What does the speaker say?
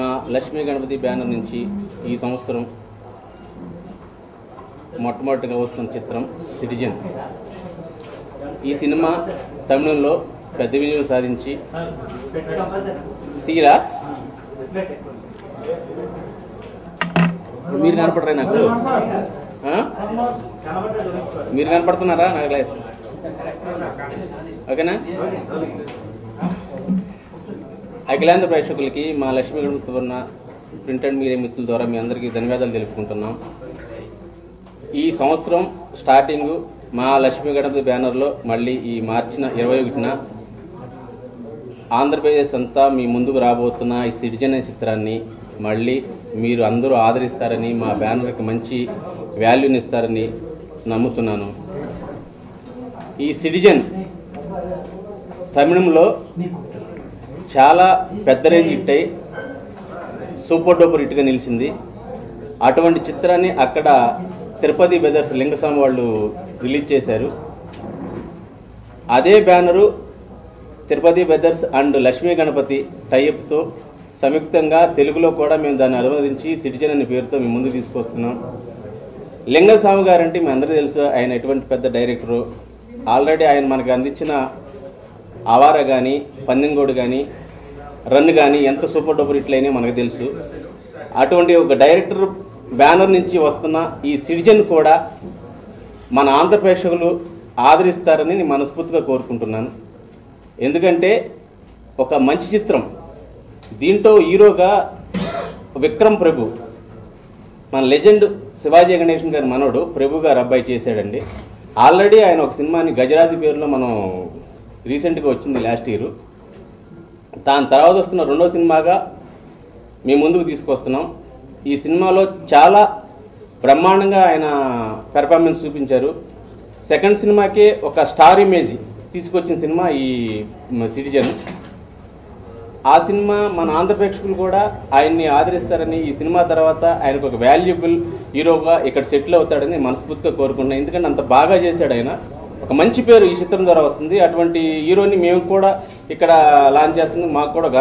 మా లక్ష్మీ గణపతి బ్యానర్ నుంచి ఈ సంవత్సరం మొట్టమొదటిగా వస్తున్న చిత్రం సిటిజన్. ఈ సినిమా తమిళంలో పెద్ద విజయం సాధించి తీరా? మీరు కనపడరా నాకు? మీరు కనపడుతున్నారా నాకు లేదు? ఓకేనా? అఖిలాంధ్ర ప్రేక్షకులకి మా లక్ష్మీ గణపతి ఉన్న ప్రింట్ అండ్ మీడియా మిత్రుల ద్వారా మీ అందరికీ ధన్యవాదాలు తెలుపుకుంటున్నాం. ఈ సంవత్సరం స్టార్టింగ్ మా లక్ష్మీ గణపతి బ్యానర్లో మళ్ళీ ఈ మార్చిన ఇరవై ఒకటిన ఆంధ్రప్రదేశ్ అంతా మీ ముందుకు రాబోతున్న ఈ సిటిజన్ అనే చిత్రాన్ని మళ్ళీ మీరు అందరూ ఆదరిస్తారని మా బ్యానర్కి మంచి వాల్యూని ఇస్తారని నమ్ముతున్నాను. ఈ సిటిజన్ తమిళంలో చాలా పెద్ద రేంజ్ హిట్ అయ్యి సూపర్ డూపర్ హిట్గా నిలిచింది. అటువంటి చిత్రాన్ని అక్కడ తిరుపతి బ్రదర్స్ లింగస్వామి వాళ్ళు రిలీజ్ చేశారు. అదే banner Tirupati brothers and Lakshmi Ganapathi టైప్తో సంయుక్తంగా తెలుగులో కూడా మేము దాన్ని అనువదించి సిటిజన్ అనే పేరుతో మేము ముందుకు తీసుకొస్తున్నాం. లింగస్వామి గారు అంటే మీ అందరూ తెలుసు ఆయన ఎటువంటి పెద్ద డైరెక్టరు. ఆల్రెడీ ఆయన మనకు అందించిన ఆవార కానీ పందెంగోడు కానీ రన్ కానీ ఎంత సూపర్ డూపర్ ఇట్లయినా మనకు తెలుసు. అటువంటి ఒక డైరెక్టర్ బ్యానర్ నుంచి వస్తున్న ఈ సిటిజన్ కూడా మన ఆంధ్ర ప్రేక్షకులు ఆదరిస్తారని నేను మనస్ఫూర్తిగా కోరుకుంటున్నాను. ఎందుకంటే ఒక మంచి చిత్రం. దీంట్లో హీరోగా విక్రమ్ ప్రభు మన లెజెండ్ శివాజీ గణేషన్ గారి మనోడు ప్రభు గారు అబ్బాయి చేశాడండి. ఆల్రెడీ ఆయన ఒక సినిమాని గజరాజు పేరులో మనం రీసెంట్గా వచ్చింది లాస్ట్ ఇయర్. దాని తర్వాత వస్తున్న రెండో సినిమాగా మేము ముందుకు తీసుకొస్తున్నాం. ఈ సినిమాలో చాలా బ్రహ్మాండంగా ఆయన పెర్ఫార్మెన్స్ చూపించారు. సెకండ్ సినిమాకే ఒక స్టార్ ఇమేజ్ తీసుకొచ్చిన సినిమా ఈ సిటిజన్ ఆ సినిమా మన ఆంధ్ర ప్రేక్షకులు కూడా ఆయన్ని ఆదరిస్తారని ఈ సినిమా తర్వాత ఆయనకు ఒక వాల్యుబుల్ హీరోగా ఇక్కడ సెటిల్ అవుతాడని మనస్ఫూర్తిగా కోరుకుంటున్నాను ఎందుకంటే అంత బాగా చేశాడు ఆయన. ఒక మంచి పేరు ఈ చిత్రం ద్వారా వస్తుంది. అటువంటి హీరోని మేము కూడా ఇక్కడ లాంచ్ చేస్తుంది మాకు కూడా గర్వ